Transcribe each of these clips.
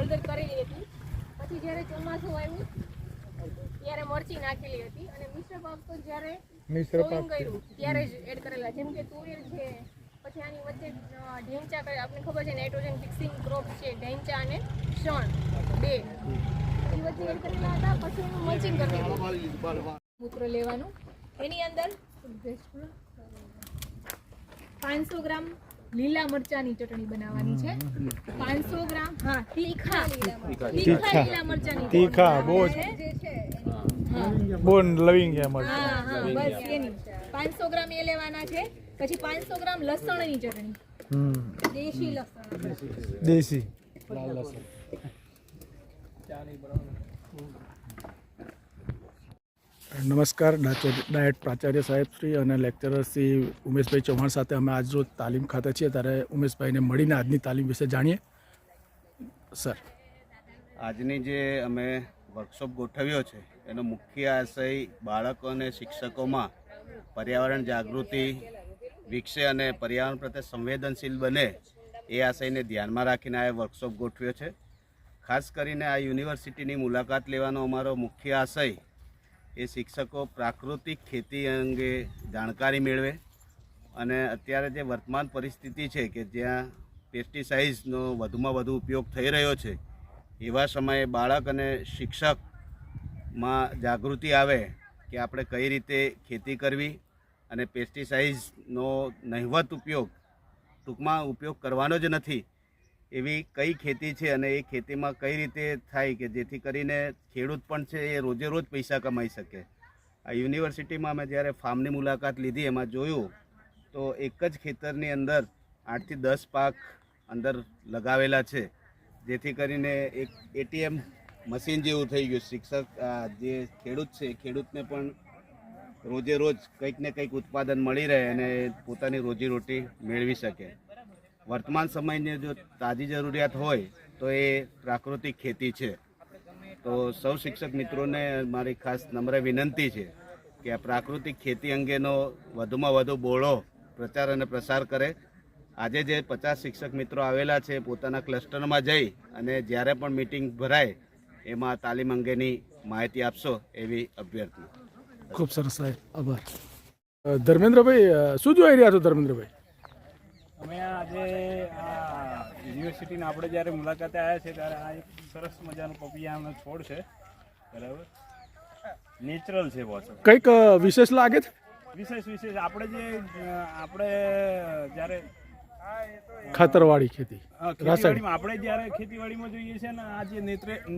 હળદર કરેલી હતી. પછી જ્યારે ચોમાસું આવ્યું ત્યારે મરચી નાખેલી હતી અને મિશ્ર પાક તો જ્યારે મિશ્ર પાક ત્યારે જ એડ કરેલા. જેમ કે તુવેર છે પછી આની વચ્ચે ઢેંચા કરે આપણે ખબર છે નાઇટ્રોજન ફિક્સિંગ ક્રોપ છે ઢેંચા અને શણ બે. એની વચ્ચે એડ કરેલા હતા પછી એનું મલ્ચિંગ કરેલું બુકરો લેવાનું. એની અંદર પાંચસો ગ્રામ લીલા મરચાની ચટણી બનાવવાની છે. પાંચસો ગ્રામ હા તીખા. તીખા લીલા મરચાની તીખા બહુ જ. હા. બોન લવિંગ છે એમાં હા હા બસ એની. પાંચસો ગ્રામ એ લેવાના છે. પછી પાંચસો ગ્રામ લસણની ચટણી. હમ. દેશી લસણ દેશી. નમસ્કાર ડાયટ પ્રાચાર્ય સાહેબ શ્રી અને લેક્ચરર શ્રી ઉમેશભાઈ ચૌહાણ સાથે અમે આજ રોજ તાલીમ ખાતે છીએ. ત્યારે ઉમેશભાઈને મળીને આજની તાલીમ વિશે જાણીએ. સર. આજની જે અમે વર્કશોપ ગોઠવ્યો છે, એનો મુખ્ય આશય બાળકો અને શિક્ષકોમાં પર્યાવરણ જાગૃતિ વિકસે અને પર્યાવરણ પ્રત્યે સંવેદનશીલ બને એ આશયને ધ્યાનમાં રાખીને આ વર્કશોપ ગોઠવ્યો છે. ખાસ કરીને આ યુનિવર્સિટીની મુલાકાત લેવાનો અમારો મુખ્ય આશય એ શિક્ષકો પ્રાકૃતિક ખેતી અંગે જાણકારી મેળવે અને અત્યારે જે વર્તમાન પરિસ્થિતિ છે કે જ્યાં પેસ્ટિસાઇડ્સનો વધુમાં વધુ ઉપયોગ થઈ રહ્યો છે, એવા સમયે બાળક અને શિક્ષકમાં જાગૃતિ આવે કે આપણે કઈ રીતે ખેતી કરવી અને પેસ્ટિસાઇડ્સનો નહિવત ઉપયોગ ટૂંકમાં ઉપયોગ કરવાનો જ નથી. એવી કઈ ખેતી છે અને એ ખેતીમાં કઈ રીતે થાય કે જેથી કરીને ખેડૂત પણ છે એ રોજે રોજ પૈસા કમાઈ શકે. આ યુનિવર્સિટીમાં અમે જ્યારે ફાર્મની મુલાકાત લીધી, એમાં જોયું, તો એક જ ખેતરની અંદર આઠથી દસ પાક અંદર લગાવેલા છે. જેથી કરીને એક એટીએમ મશીન જેવું થઈ ગયું. શિક્ષક જે ખેડૂત છે ખેડૂતને પણ રોજે રોજ કંઈક ને કંઈક ઉત્પાદન મળી રહે અને પોતાની રોજીરોટી મેળવી શકે. વર્તમાન સમયની જો તાજી જરૂરિયાત હોય, તો એ પ્રાકૃતિક ખેતી છે. તો સૌ શિક્ષક મિત્રોને મારી ખાસ નમ્ર વિનંતી છે કે આ પ્રાકૃતિક ખેતી અંગેનો વધુમાં વધુ બોળો પ્રચાર અને પ્રસાર કરે. આજે જે પચાસ શિક્ષક મિત્રો આવેલા છે, પોતાના ક્લસ્ટરમાં જઈ અને જ્યારે પણ મિટિંગ ભરાય, એમાં તાલીમ અંગેની માહિતી આપશો એવી અભ્યર્થના. ખૂબ સરસ સાહેબ, આભાર. ધર્મેન્દ્રભાઈ શું જોઈ રહ્યા છો ધર્મેન્દ્રભાઈ? અમે આજે આ યુનિવર્સિટીને આપણે જ્યારે મુલાકાતે આવ્યા છે ત્યારે આ એક સરસ મજાનું પપિયાનો છોડ છે. બરાબર? નેચરલ છે પાછો કંઈક વિશેષ લાગે છે? વિશેષ વિશેષ. આપણે જે આપણે જ્યારે ખાતરવાળી ખેતી ખેતીવાડીમાં આપણે જ્યારે ખેતીવાડીમાં જોઈએ છે ને આ જે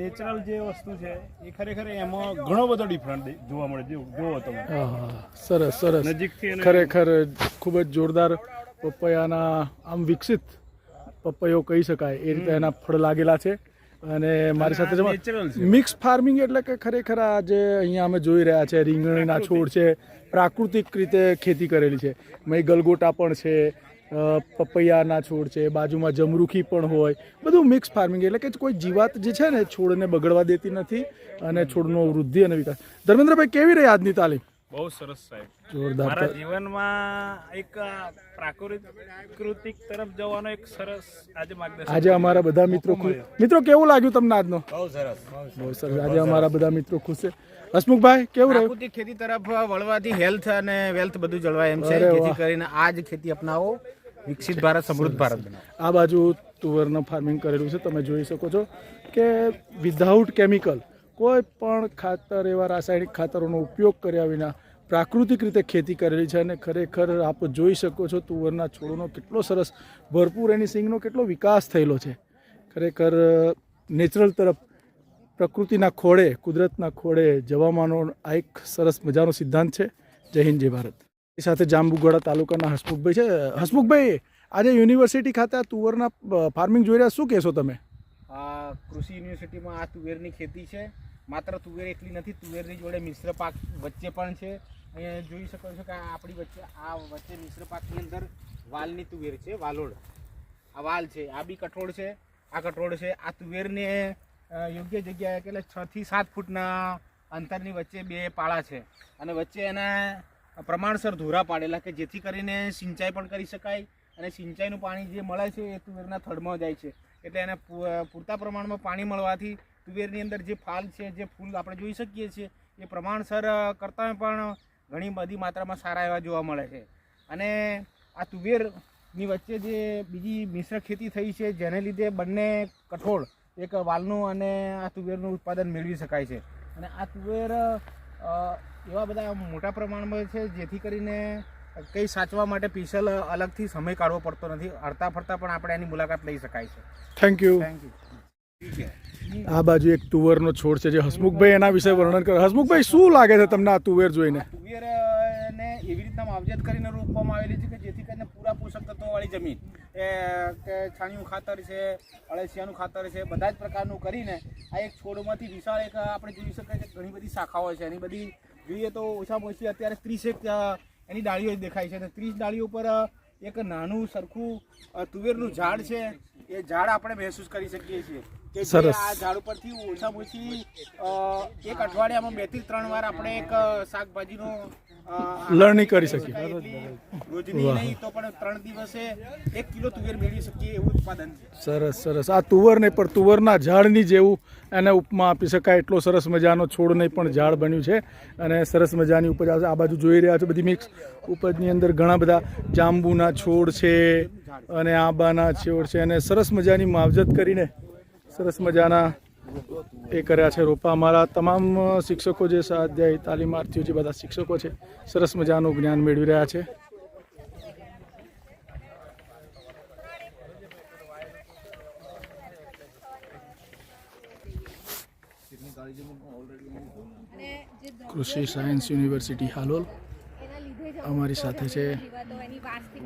નેચરલ જે વસ્તુ છે એ ખરેખર એમાં ઘણો બધો ડિફરન્ટ જોવા મળે. જો જોવો તમે. સરસ સરસ. નજીકથી ખરેખર ખૂબ જ જોરદાર પપૈયાના આમ વિકસિત પપૈયો કહી શકાય. એ રીતે એના ફળ લાગેલા છે. અને મારી સાથે. મિક્સ ફાર્મિંગ એટલે કે ખરેખર આ જે અહીંયા અમે જોઈ રહ્યા છે રીંગણીના છોડ છે પ્રાકૃતિક રીતે ખેતી કરેલી છે. મય ગલગોટા પણ છે પપૈયાના છોડ છે બાજુમાં જમરૂખી પણ હોય. બધું મિક્સ ફાર્મિંગ એટલે કે કોઈ જીવાત જે છે ને છોડને બગડવા દેતી નથી અને છોડનો વૃદ્ધિ અને વિકાસ. ધર્મેન્દ્રભાઈ કેવી રહી આજની તાલીમ? બહુ સરસ સાહેબ. જોરદાર મારા જીવનમાં એક પ્રાકૃતિક તરફ જવાનો એક સરસ આજે માર્ગદર્શન આજે અમારા બધા મિત્રો ખુશ મિત્રો કેવું લાગ્યું તમને આજનો? બહુ સરસ બહુ સરસ. આજે અમારા બધા મિત્રો ખુશ છે. હસમુખભાઈ કેવું રહ્યું? પ્રાકૃતિક ખેતી તરફ વળવાથી હેલ્થ અને વેલ્થ બધું જળવાય એમ છે. જેથી કરીને આ જ ખેતી અપનાવો વિકસિત ભારત સમૃદ્ધ ભારત આ બાજુ તુવરનું ફાર્મિંગ કરેલું છે. તમે જોઈ શકો છો કે વિધાઉટ કેમિકલ કોઈ પણ ખાતર, એવા રાસાયણિક ખાતરોનો ઉપયોગ કર્યા વિના પ્રાકૃતિક રીતે ખેતી કરેલી છે અને ખરેખર આપ જોઈ શકો છો તુવરના છોડનો કેટલો સરસ, ભરપૂર એની સિંગનો કેટલો વિકાસ થયેલો છે. ખરેખર, નેચરલ તરફ, પ્રકૃતિના ખોળે, કુદરતના ખોળે જવામાંનો આ એક સરસ મજાનો સિદ્ધાંત છે. જય હિન્દ, જય ભારત. એ સાથે જાંબુગોડા તાલુકાના હસમુખભાઈ છે. હસમુખભાઈ, આજે યુનિવર્સિટી ખાતે આ તુવરના ફાર્મિંગ જોઈ રહ્યા શું કહેશો તમે? કૃષિ યુનિવર્સિટીમાં આ તુવેરની ખેતી છે. માત્ર તુવેર એટલી નથી, તુવેરની જોડે મિશ્ર પાક વચ્ચે પણ છે. અહીંયા જોઈ શકો છો કે આપણી વચ્ચે, આ વચ્ચે મિશ્ર પાકની અંદર વાલની તુવેર છે વાલોડ આ વાલ છે, આ બી કઠોળ છે, આ કઠોળ છે. આ તુવેરને યોગ્ય જગ્યાએ એટલે છ થી સાત ફૂટના અંતરની વચ્ચે બે પાળા છે. અને વચ્ચે એના પ્રમાણસર ધોરા પાડેલા કે જેથી કરીને સિંચાઈ પણ કરી શકાય અને સિંચાઈનું પાણી જે મળે છે એ તુવેરના થડમાં જાય છે. એટલે એને પૂરતા પ્રમાણમાં પાણી મળવાથી તુવેરની અંદર જે ફાલ છે જે ફૂલ આપણે જોઈ શકીએ છીએ એ પ્રમાણસર કરતાં પણ ઘણી બધી માત્રામાં સારા એવા જોવા મળે છે. અને આ તુવેરની વચ્ચે જે બીજી મિશ્ર ખેતી થઈ છે જેને લીધે બંને કઠોળ એક વાલનું અને આ તુવેરનું ઉત્પાદન મેળવી શકાય છે. અને આ તુવેર એવા બધા મોટા પ્રમાણમાં છે જેથી કરીને કંઈ સાચવા માટે સ્પેશિયલ અલગથી સમય કાઢવો પડતો નથી. હરતા ફરતા પણ આપણે એની મુલાકાત લઈ શકાય છે. થેન્ક યુ થેન્ક યુ આ બાજુ એક તુવરનો છોડ છે જે હસમુખભાઈ એના વિશે વર્ણન કરે. હસમુખભાઈ, શું લાગે છે તમને આ તુવેર જોઈને? તુવેર ને એવી રીતના માવજત કરીને રોપવામાં આવેલી છે કે જેથી કરીને પૂરા પોષક તત્વોવાળી જમીન કે છાણિયું ખાતર છે, અળસિયાનું ખાતર છે, બધા જ પ્રકારનું કરીને આ એક છોડમાંથી વિશાળ એક, આપણે જોઈ શકાય કે ઘણી બધી શાખાઓ છે. એની બધી જોઈએ તો ઓછામાં ઓછી અત્યારે ત્રીસેક એની ડાળીઓ જ દેખાય છે. અને ત્રીસ ડાળીઓ પર એક નાનું સરખું તુવેરનું ઝાડ છે એ ઝાડ આપણે મહેસૂસ કરી શકીએ છીએ. કે જે આ ઝાડ ઉપરથી ઓછામાં ઓછી એક અઠવાડિયામાં બેથી ત્રણ વાર આપણે એક શાકભાજીનો લણણી કરી શકીએ. રોજની નહીં તો પણ ત્રણ દિવસે એક કિલો તુવેર મેળવી શકીએ એવું ઉત્પાદન સરસ સરસ. આ તુવર નહીં પણ તુવરના ઝાડની જેવું એને ઉપમા આપી શકાય. એટલો સરસ મજાનો છોડ નહીં પણ ઝાડ બન્યું છે અને સરસ મજાની ઉપજ આવશે આ બાજુ જોઈ રહ્યા છો બધી મિક્સ ઉપજની અંદર ઘણા બધા જાંબુના છોડ છે અને આંબાના છોડ છે અને સરસ મજાની માવજત કરીને સરસ મજાના એ કર્યા છે. રોપા અમારા તમામ શિક્ષકો જે સ્વાધ્યાય તાલીમાર્થીઓ જે બધા શિક્ષકો છે, સરસ મજાનું જ્ઞાન મેળવી રહ્યા છે. કૃષિ સાયન્સ યુનિવર્સિટી હાલોલ. અમારી સાથે છે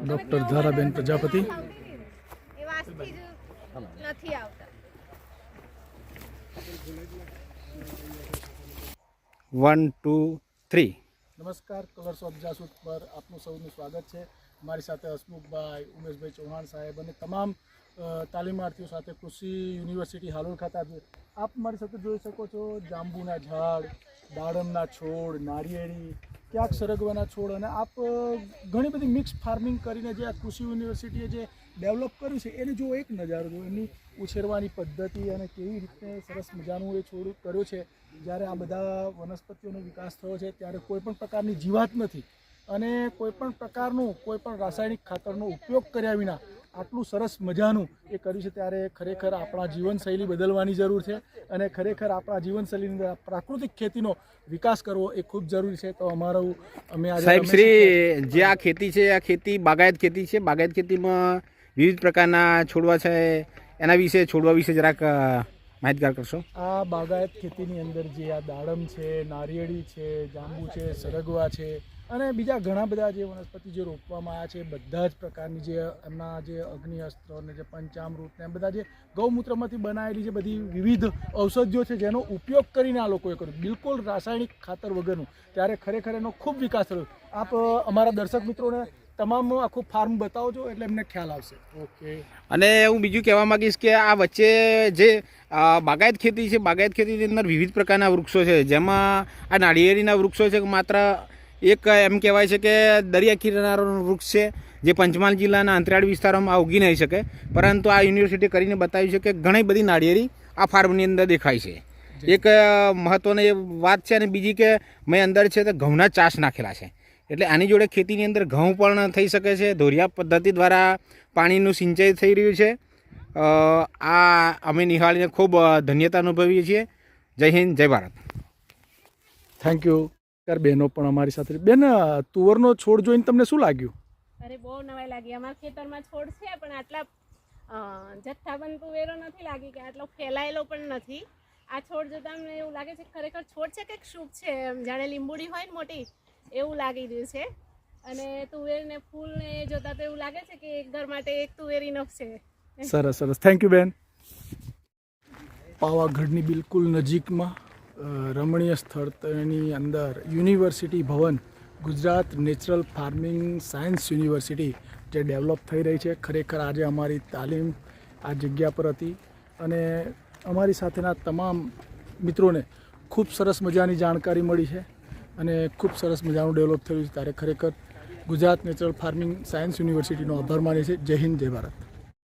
ડૉક્ટર ધારાબેન પ્રજાપતિ. નથી વન, ટુ, થ્રી. નમસ્કાર કલર્સ ઓફ જાસૂદ પર આપનું સૌનું સ્વાગત છે. મારી સાથે હસમુખભાઈ, ઉમેશભાઈ ચૌહાણ સાહેબ અને તમામ તાલીમાર્થીઓ સાથે કૃષિ યુનિવર્સિટી હાલોલ ખાતે આજે આપ મારી સાથે જોઈ શકો છો. જાંબુના ઝાડ, દાડમના છોડ, નારિયેળી, ક્યાંક સરગવાના છોડ અને આપ ઘણી બધી મિક્સ ફાર્મિંગ કરીને જે આ કૃષિ યુનિવર્સિટીએ જે ડેવલપ કર્યું છે, એને જો એક નજારો જો એની ઉછેરવાની પદ્ધતિ અને કેવી રીતે સરસ મજાનું એ છોડ કર્યો છે જ્યારે આ બધા વનસ્પતિઓનો વિકાસ થયો છે ત્યારે કોઈપણ પ્રકારની જીવાત નથી. અને કોઈપણ પ્રકારનું કોઈપણ રાસાયણિક ખાતરનો ઉપયોગ કર્યા વિના આટલું સરસ મજાનું એ કર્યું છે ત્યારે ખરેખર આપણા જીવનશૈલી બદલવાની જરૂર છે અને ખરેખર આપણા જીવનશૈલીની અંદર પ્રાકૃતિક ખેતીનો વિકાસ કરવો એ ખૂબ જરૂરી છે. તો અમારું અમે આજે સાહેબ શ્રી જે આ ખેતી છે આ ખેતી બાગાયત ખેતી છે બાગાયત ખેતીમાં વિવિધ પ્રકારના છોડવા છે એના વિશે, છોડવા વિશે જરાક માહિતગાર કરશો? આ બાગાયત ખેતીની અંદર જે આ દાડમ છે, નારિયેળી છે, જાંબુ છે, સરગવા છે, અને બીજા ઘણા બધા જે વનસ્પતિ જે રોપવામાં આવ્યા છે, બધા જ પ્રકારની જે એમના જે અગ્નિ અસ્ત્ર ને જે પંચામૃત ને બધા જે ગૌમૂત્રમાંથી બનાવેલી જે બધી વિવિધ ઔષધિઓ છે, જેનો ઉપયોગ કરીને આ લોકોએ કર્યું. બિલકુલ રાસાયણિક ખાતર વગરનું. ત્યારે ખરેખર એનો ખૂબ વિકાસ થયો. આપ અમારા દર્શક મિત્રોને તમામ આખું ફાર્મ બતાવજો એટલે એમને ખ્યાલ આવશે. ઓકે અને હું બીજું કહેવા માંગીશ કે આ વચ્ચે જે બાગાયત ખેતી છે બાગાયત ખેતીની અંદર વિવિધ પ્રકારના વૃક્ષો છે. જેમાં આ નાળિયેરીના વૃક્ષો છે માત્ર એક એમ કહેવાય છે કે દરિયા કિનારાનું વૃક્ષ છે જે પંચમહાલ જિલ્લાના અંતરિયાળ વિસ્તારોમાં આ ઉગી નહીં શકે. પરંતુ આ યુનિવર્સિટી કરીને બતાવ્યું છે કે ઘણી બધી નાળિયેરી આ ફાર્મની અંદર દેખાય છે. એક મહત્ત્વની વાત છે અને બીજી કે મેં અંદર છે તો ઘઉંના ચાસ નાખેલા છે. એટલે આની જોડે ખેતીની અંદર ઘઉં પણ થઈ શકે છે. ધોરિયા પદ્ધતિ દ્વારા પાણીનું સિંચાઈ થઈ રહ્યું છે. આ અમે નિહાળીને ખૂબ ધન્યતા અનુભવીએ છીએ. જય હિન્દ જય ભારત. થેન્ક યુ યાર બહેનો પણ અમારી સાથે. બેન તુવરનો છોડ જોઈને તમને શું લાગ્યું? અરે બહુ નવાઈ લાગી. અમારા ખેતરમાં છોડ છે પણ આટલા જથ્થાબંધ તુવેરો નથી લાગી કે આટલો ફેલાયેલો પણ નથી. આ છોડ જોતા અમને એવું લાગે છે કે ખરેખર છોડ છે કે શુભ છે? એમ જાણે લીંબુડી હોય ને મોટી. એવું લાગી રહ્યું છે. અને તુવેર ને ફૂલ ને જોતા તો એવું લાગે છે કે એક ઘર માટે એક તુવેર ઇનફ છે. સરસ સરસ. થેન્ક યુ બેન. પાવાગઢની બિલકુલ નજીકમાં રમણીય સ્થળ તેની અંદર યુનિવર્સિટી ભવન, Gujarat natural farming science university, જે ડેવલપ થઈ રહી છે. ખરેખર આજે અમારી તાલીમ આ જગ્યા પર હતી. અને અમારી સાથેના તમામ મિત્રોને ખૂબ સરસ મજાની જાણકારી મળી છે. અને ખૂબ સરસ મજાનું ડેવલપ થયું છે. ત્યારે ખરેખર ગુજરાત નેચરલ ફાર્મિંગ સાયન્સ યુનિવર્સિટીનો આભાર માની છે જય હિન્દ, જય ભારત.